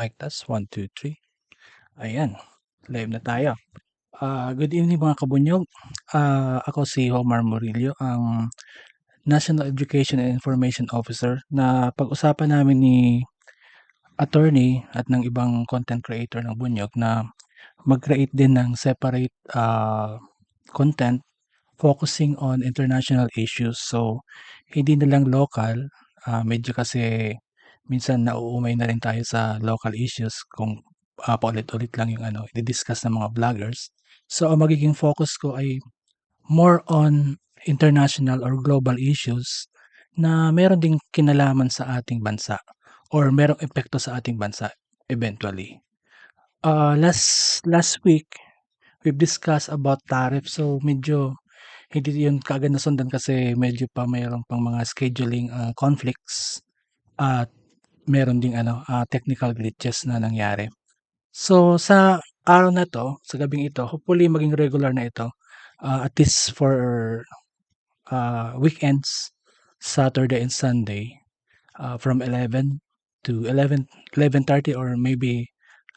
Mic test, 1, 2, 3. Ayan, live na tayo. Ah, good evening mga kabunyog. Ah, ako si Homar Murillo, ang National Education and Information Officer na pag-usapan namin ni attorney at ng ibang content creator ng Bunyog na mag-create din ng separate ah, content focusing on international issues. So, hindi na lang local, ah, medyo kasi minsan nauumay na rin tayo sa local issues kung ah, paulit-ulit lang yung ano, i-discuss ng mga vloggers. So, ang magiging focus ko ay more on international or global issues na meron ding kinalaman sa ating bansa or merong epekto sa ating bansa eventually. Uh, last last week, we've discussed about tariff. So, medyo hindi yun kaagad nasundan kasi medyo pa mayroon pang mga scheduling uh, conflicts at meron ding ano, uh, technical glitches na nangyari. So, sa araw na to, sa gabing ito, hopefully maging regular na ito. Uh, at least for uh, weekends, Saturday and Sunday, uh, from 11 to 11 11:30 or maybe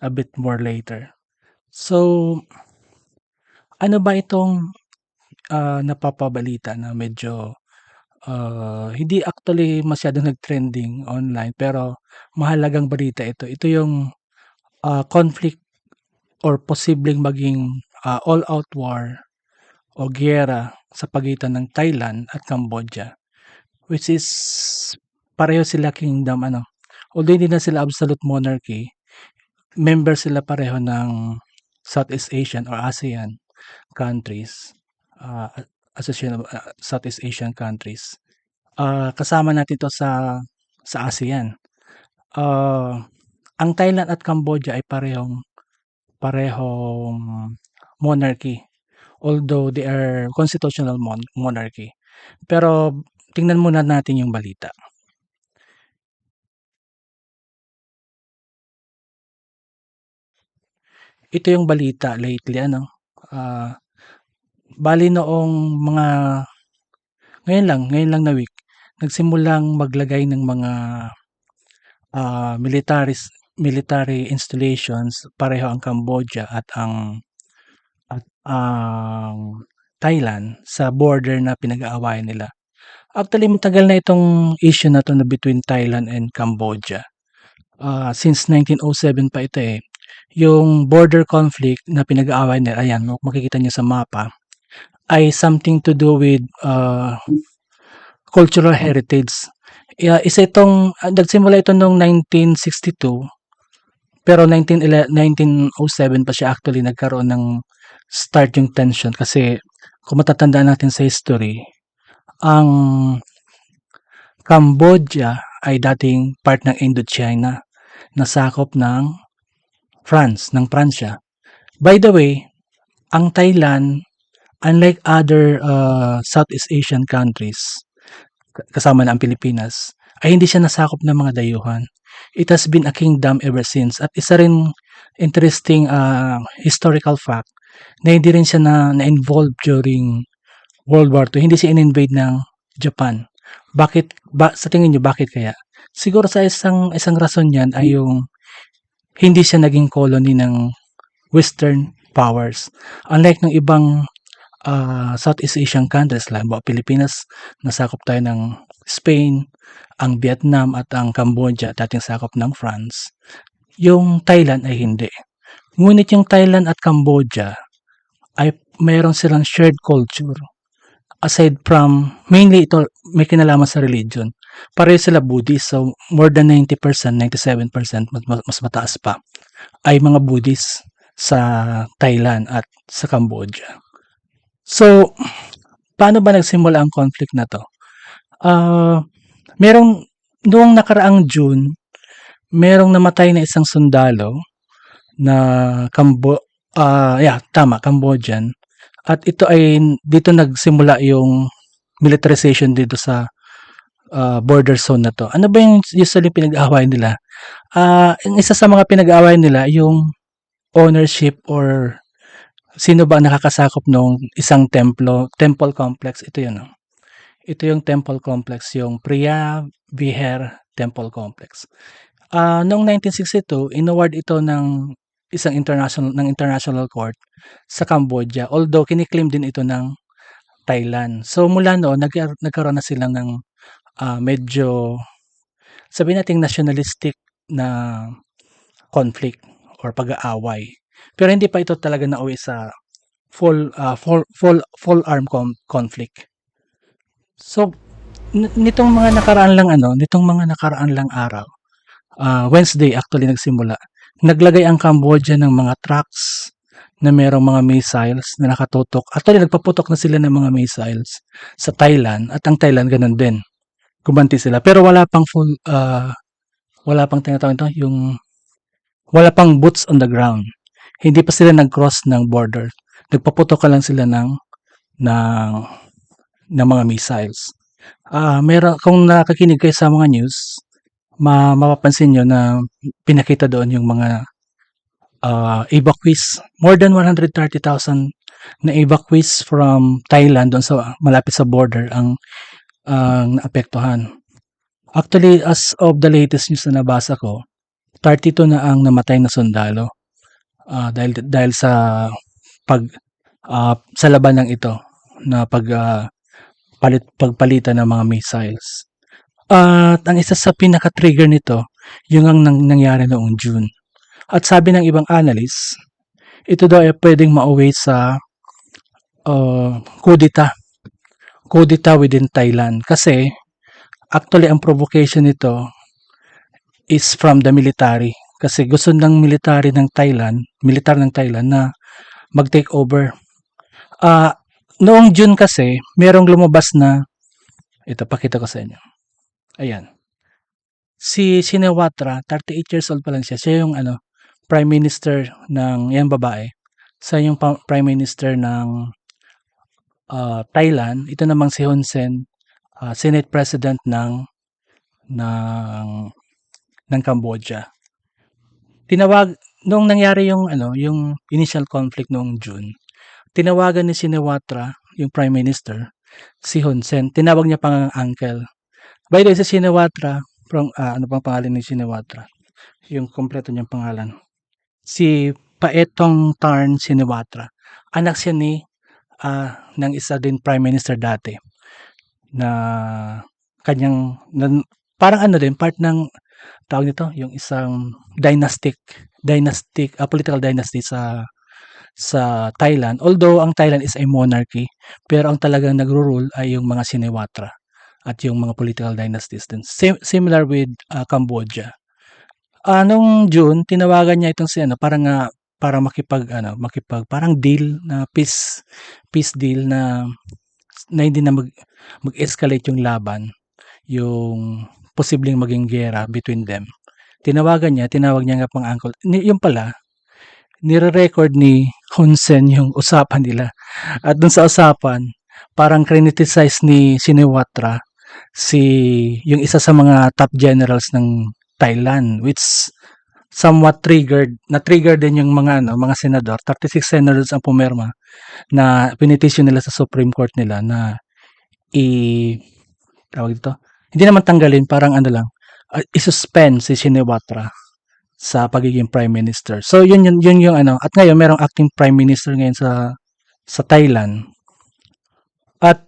a bit more later. So, ano ba itong uh, napapabalita na medyo uh, hindi actually masyadong nag-trending online pero mahalagang balita ito. Ito yung uh, conflict or posibleng maging uh, all-out war o giyera sa pagitan ng Thailand at Cambodia which is pareho sila kingdom ano although hindi na sila absolute monarchy member sila pareho ng Southeast Asian or ASEAN countries uh, Association of uh, Southeast Asian countries uh, kasama natin to sa sa ASEAN uh, ang Thailand at Cambodia ay parehong parehong monarchy although they are constitutional mon- monarchy. Pero tingnan muna natin yung balita. Ito yung balita lately ano. Uh, bali noong mga ngayon lang, ngayon lang na week, nagsimulang maglagay ng mga uh, military military installations pareho ang Cambodia at ang at ang Thailand sa border na pinag-aawayan nila. Actually, matagal na itong issue na to na between Thailand and Cambodia. Uh, since 1907 pa ito eh. Yung border conflict na pinag-aaway nila, ayan, makikita niyo sa mapa, ay something to do with uh, cultural heritage. Uh, isa itong, uh, nagsimula ito noong 1962, pero 19, 1907 pa siya actually nagkaroon ng start yung tension kasi kung matatandaan natin sa history, ang Cambodia ay dating part ng Indochina na sakop ng France, ng Pransya. By the way, ang Thailand, unlike other uh, Southeast Asian countries, kasama na ang Pilipinas, ay hindi siya nasakop ng mga dayuhan. It has been a kingdom ever since. At isa rin interesting uh, historical fact na hindi rin siya na, na-involved during World War II. Hindi siya in-invade ng Japan. Bakit, ba, sa tingin niyo, bakit kaya? Siguro sa isang, isang rason yan ay yung hindi siya naging colony ng Western powers. Unlike ng ibang uh, Southeast Asian countries, like Pilipinas, nasakop tayo ng Spain, ang Vietnam at ang Cambodia, dating sakop ng France. Yung Thailand ay hindi. Ngunit yung Thailand at Cambodia ay mayroon silang shared culture. Aside from, mainly ito may kinalaman sa religion. Pareho sila Buddhist, so more than 90%, 97%, mas, mas mas mataas pa, ay mga Buddhist sa Thailand at sa Cambodia. So, paano ba nagsimula ang conflict na to? Ah, merong noong nakaraang June, merong namatay na isang sundalo na Cambo ah, yeah, tama, Cambodian. At ito ay dito nagsimula yung militarization dito sa ah, border zone na to. Ano ba yung usually pinag-aawayan nila? Yung isa sa mga pinag-aawayan nila yung ownership or sino ba nakakasakop ng isang templo, temple complex. Ito yun. oh. Ito yung temple complex, yung Priya Viher Temple Complex. Ah, noong 1962, inaward ito ng isang international ng international court sa Cambodia. Although kiniklaim din ito ng Thailand. So mula noon nagkar- nagkaroon na sila ng ah, medyo sabihin nating nationalistic na conflict or pag-aaway. Pero hindi pa ito talaga nauwi sa full ah, full full full arm con- conflict. So nitong mga nakaraan lang ano, nitong mga nakaraan lang araw, ah, Wednesday actually nagsimula. Naglagay ang Cambodia ng mga trucks na merong mga missiles na nakatutok. Actually nagpaputok na sila ng mga missiles sa Thailand at ang Thailand ganun din. Gumanti sila pero wala pang full ah, wala pang tinatawag ito yung wala pang boots on the ground. Hindi pa sila nag-cross ng border. Nagpaputok ka lang sila ng ng ng mga missiles. Ah, meron kung nakakinig kayo sa mga news, ma mapapansin niyo na pinakita doon yung mga ah, evacuees. More than 130,000 na evacuees from Thailand doon sa malapit sa border ang ang naapektuhan. Actually, as of the latest news na nabasa ko, 32 na ang namatay na sundalo ah, dahil dahil sa pag ah, sa labanang ito na pag ah, palit pagpalitan ng mga missiles. At ang isa sa pinaka-trigger nito, yung ang nang, nangyari noong June. At sabi ng ibang analysts, ito daw ay pwedeng mauwi sa uh, kudita. Kudita within Thailand. Kasi, actually, ang provocation nito is from the military. Kasi gusto ng military ng Thailand, militar ng Thailand na mag-take over. Ah, noong June kasi, merong lumabas na, ito, pakita ko sa inyo. Ayan. Si Shinawatra, 38 years old pa lang siya. Siya yung ano, prime minister ng, yan babae. Siya yung prime minister ng ah, Thailand. Ito namang si Hun Sen, ah, Senate President ng ng ng Cambodia. Tinawag nung nangyari yung ano, yung initial conflict noong June. Tinawagan ni Shinawatra, yung Prime Minister, si Hun Sen. Tinawag niya pang uncle. By the way, si Shinawatra, from, ah, ano pang pangalan ni Shinawatra? Yung kompleto niyang pangalan. Si Paetong Tarn Shinawatra. Anak siya ni ah, ng isa din Prime Minister dati na kanyang nan- parang ano din part ng tawag nito? Yung isang dynastic dynastic ah, political dynasty sa sa Thailand. Although ang Thailand is a monarchy pero ang talagang nagro-rule ay yung mga Shinawatra at yung mga political dynasties din. Sim- similar with ah, Cambodia. Anong June tinawagan niya itong si ano para nga para makipag ano makipag parang deal na peace peace deal na na hindi na mag mag-escalate yung laban yung posibleng maging giyera between them. Tinawagan niya, tinawag niya nga pang uncle. Ni, yung pala, nire-record ni Hun Sen yung usapan nila. At dun sa usapan, parang criticize ni Shinawatra si yung isa sa mga top generals ng Thailand which somewhat triggered na-trigger din yung mga ano, mga senador 36 senators ang pumirma na pinitisyon nila sa Supreme Court nila na i tawag dito hindi naman tanggalin parang ano lang uh, i-suspend si Shinawatra sa pagiging prime minister. So yun yun, yun yung ano at ngayon merong acting prime minister ngayon sa sa Thailand. At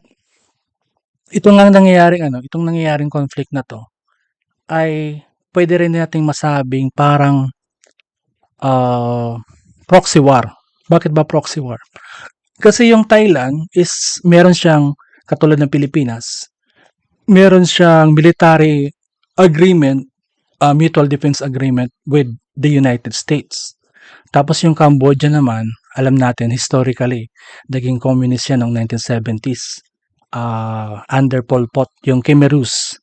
ito ngang nangyayaring ano, itong nangyayaring conflict na 'to ay puwede rin nating masabing parang, ah, proxy war. Bakit ba proxy war? Kasi yung Thailand is meron siyang katulad ng Pilipinas, meron siyang military agreement, ah, mutual defense agreement with the United States. Tapos yung Cambodia naman, alam natin historically, naging communist yan noong 1970s. Ah, under Pol Pot, yung Khmer Rouge,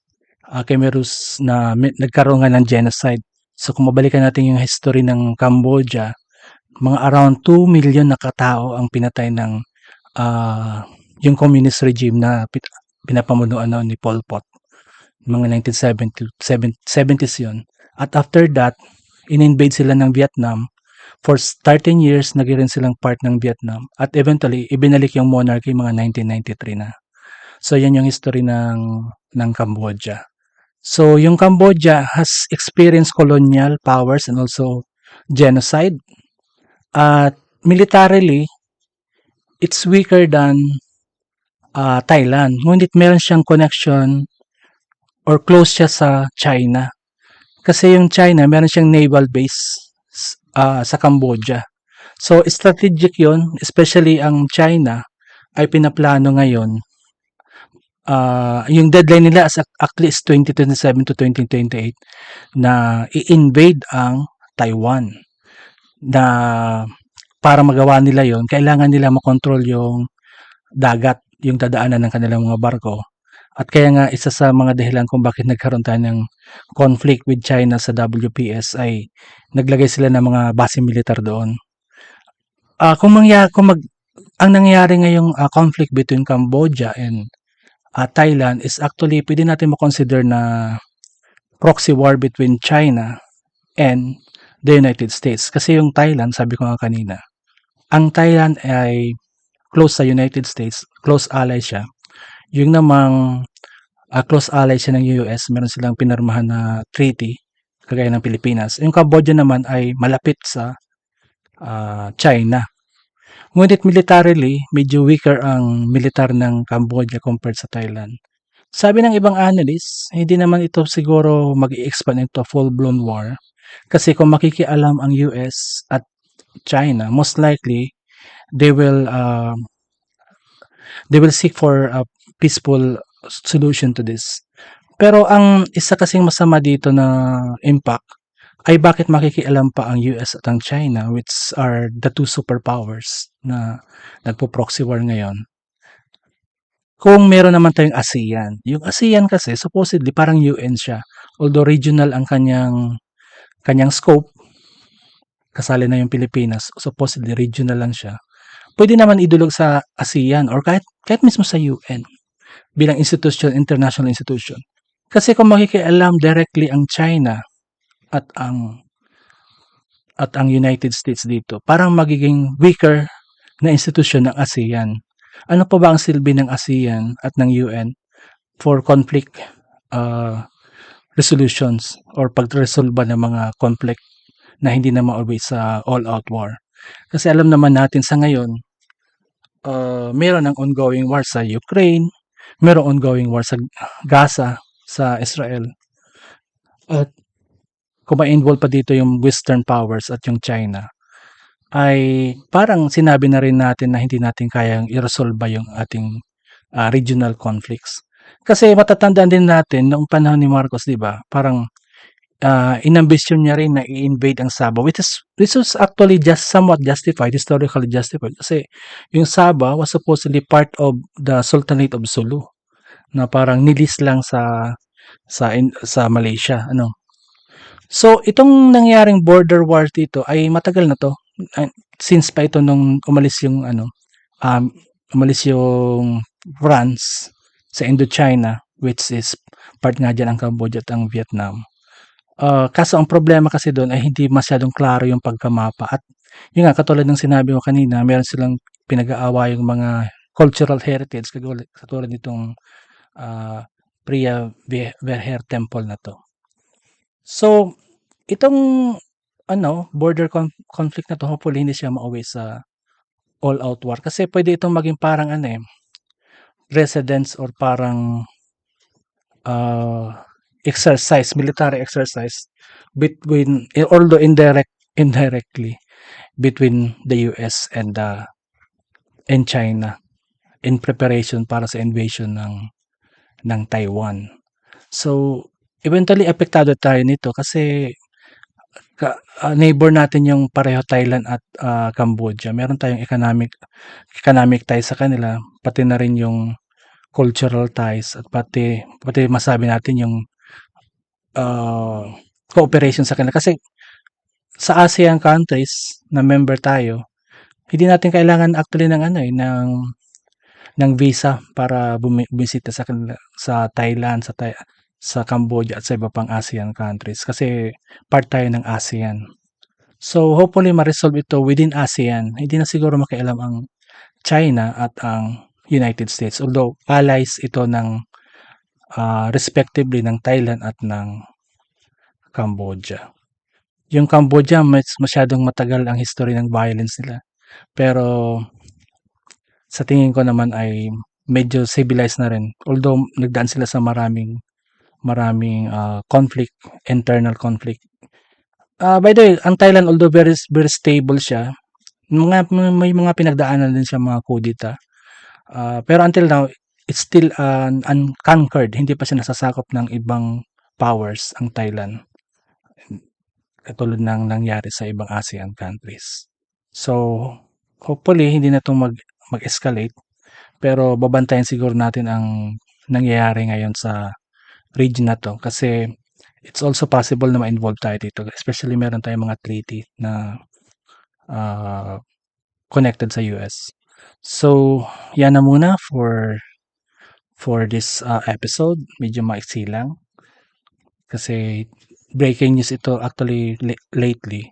ah, Khmer Rouge na me nagkaroon nga ng genocide. So kung babalikan natin yung history ng Cambodia, mga around 2 million na katao ang pinatay ng, ah, yung communist regime na pinapamunuan noon ni Pol Pot. Mga 1970 seven 70s yun. At after that, in-invade sila ng Vietnam. For 13 years, naging silang part ng Vietnam. At eventually, ibinalik yung monarchy mga 1993 na. So yan yung history ng ng Cambodia. So yung Cambodia has experienced colonial powers and also genocide. At militarily, it's weaker than ah, Thailand. Ngunit meron siyang connection or close siya sa China. Kasi yung China, meron siyang naval base ah, sa Cambodia. So strategic 'yon, especially ang China ay pinaplano ngayon ah, yung deadline nila as at least 2027 to 2028 na i-invade ang Taiwan. Na para magawa nila 'yon, kailangan nila makontrol yung dagat, yung dadaanan ng kanilang mga barko. At kaya nga isa sa mga dahilan kung bakit nagkaroon tayo ng conflict with China sa WPS ay naglagay sila ng mga base militar doon. Ah, kung mangya kung mag ang nangyayari ngayong ah, conflict between Cambodia and ah, Thailand is actually pwede natin ma-consider na proxy war between China and the United States. Kasi yung Thailand, sabi ko nga kanina, ang Thailand ay close sa United States, close ally siya. Yung namang ah, close ally siya ng US, meron silang pinirmahan na treaty, kagaya ng Pilipinas. Yung Cambodia naman ay malapit sa ah, China. Ngunit militarily, medyo weaker ang militar ng Cambodia compared sa Thailand. Sabi ng ibang analysts, hindi naman ito siguro mag expand into a full-blown war. Kasi kung makikialam ang US at China, most likely, they will uh, they will seek for a peaceful solution to this. Pero ang isa kasing masama dito na impact ay bakit makikialam pa ang US at ang China which are the two superpowers na nagpo-proxy war ngayon. Kung meron naman tayong ASEAN, yung ASEAN kasi supposedly parang UN siya. Although regional ang kanyang kanyang scope, kasali na yung Pilipinas, supposedly regional lang siya. Pwede naman idulog sa ASEAN or kahit kahit mismo sa UN bilang institution, international institution. Kasi kung makikialam directly ang China at ang at ang United States dito, parang magiging weaker na institution ng ASEAN. Ano pa ba ang silbi ng ASEAN at ng UN for conflict uh, resolutions or pagresolba ng mga conflict na hindi naman always sa all-out war. Kasi alam naman natin sa ngayon, uh, meron ng ongoing war sa Ukraine, meron ongoing war sa Gaza, sa Israel. At kung ma-involve pa dito yung Western powers at yung China, ay parang sinabi na rin natin na hindi natin kayang iresolba yung ating uh, regional conflicts. Kasi matatandaan din natin noong panahon ni Marcos, 'di ba? Parang uh, inambisyon niya rin na i-invade ang Sabah which is this was actually just somewhat justified, historically justified kasi yung Sabah was supposedly part of the Sultanate of Sulu na parang nilis lang sa sa in, sa Malaysia, ano. So itong nangyaring border war dito ay matagal na to since pa ito nung umalis yung ano um, umalis yung France sa Indochina which is part nga dyan ang Cambodia at ang Vietnam. Uh, kaso ang problema kasi doon ay hindi masyadong klaro yung pagkamapa at yun nga katulad ng sinabi ko kanina meron silang pinag-aawa yung mga cultural heritage katulad nitong uh, Priya Verher Temple na to. So itong ano, border con- conflict na to, hopefully hindi siya mauwi sa all-out war. Kasi pwede itong maging parang ano eh, precedents or parang uh, exercise, military exercise between, eh, although indirect, indirectly, between the US and the and China in preparation para sa invasion ng ng Taiwan. So, eventually apektado tayo nito kasi ka, ah, neighbor natin yung pareho Thailand at ah, Cambodia. Meron tayong economic economic ties sa kanila, pati na rin yung cultural ties at pati pati masabi natin yung ah, cooperation sa kanila kasi sa ASEAN countries na member tayo, hindi natin kailangan actually ng ano eh ng ng visa para bumi- bumisita sa sa Thailand, sa Thai, sa Cambodia at sa iba pang ASEAN countries kasi part tayo ng ASEAN. So hopefully ma-resolve ito within ASEAN. Hindi na siguro makialam ang China at ang United States. Although allies ito ng ah, respectively ng Thailand at ng Cambodia. Yung Cambodia, mas masyadong matagal ang history ng violence nila. Pero sa tingin ko naman ay medyo civilized na rin. Although nagdaan sila sa maraming maraming ah, conflict, internal conflict. Ah, by the way, ang Thailand although very very stable siya, mga may mga pinagdaanan din siya mga kudita. Ah, pero until now, it's still an unconquered. Hindi pa siya nasasakop ng ibang powers ang Thailand. Katulad ng nangyari sa ibang ASEAN countries. So, hopefully hindi na 'to mag mag-escalate. Pero babantayan siguro natin ang nangyayari ngayon sa region na 'to kasi it's also possible na ma-involve tayo dito. Especially meron tayong mga treaty na ah, connected sa US. So, yan na muna for for this ah, episode. Medyo maiksi lang. Kasi breaking news ito actually la- lately.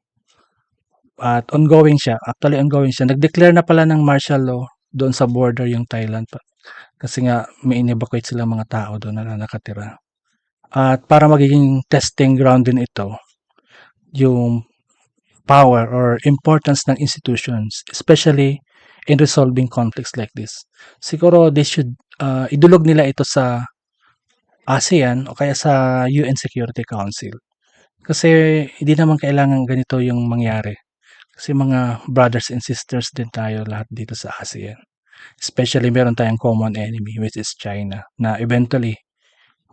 At ongoing siya. Actually ongoing siya. Nag-declare na pala ng martial law doon sa border yung Thailand. Kasi nga may in-evacuate sila mga tao doon na nakatira. At para magiging testing ground din ito, yung power or importance ng institutions, especially in resolving conflicts like this. Siguro they should uh, idulog nila ito sa ASEAN o kaya sa UN Security Council. Kasi hindi naman kailangan ganito yung mangyari. Kasi mga brothers and sisters din tayo lahat dito sa ASEAN. Especially meron tayong common enemy which is China na eventually,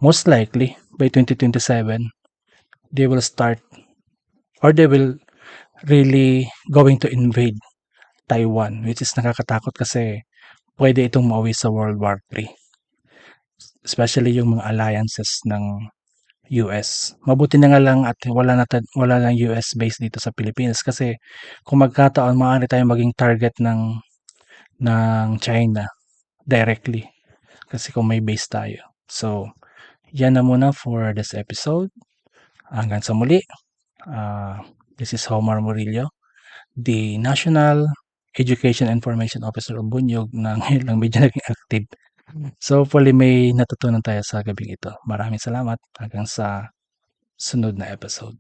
most likely, by 2027, they will start or they will really going to invade Taiwan which is nakakatakot kasi pwede itong mauwi sa World War III. Especially yung mga alliances ng US. Mabuti na nga lang at wala na wala lang US base dito sa Pilipinas kasi kung magkataon maaari tayong maging target ng ng China directly kasi kung may base tayo. So, yan na muna for this episode. Hanggang sa muli. Uh, this is Homar Murillo, the National Education Information Officer of Bunyog na ngayon lang medyo naging active. So, hopefully may natutunan tayo sa gabing ito. Maraming salamat hanggang sa sunod na episode.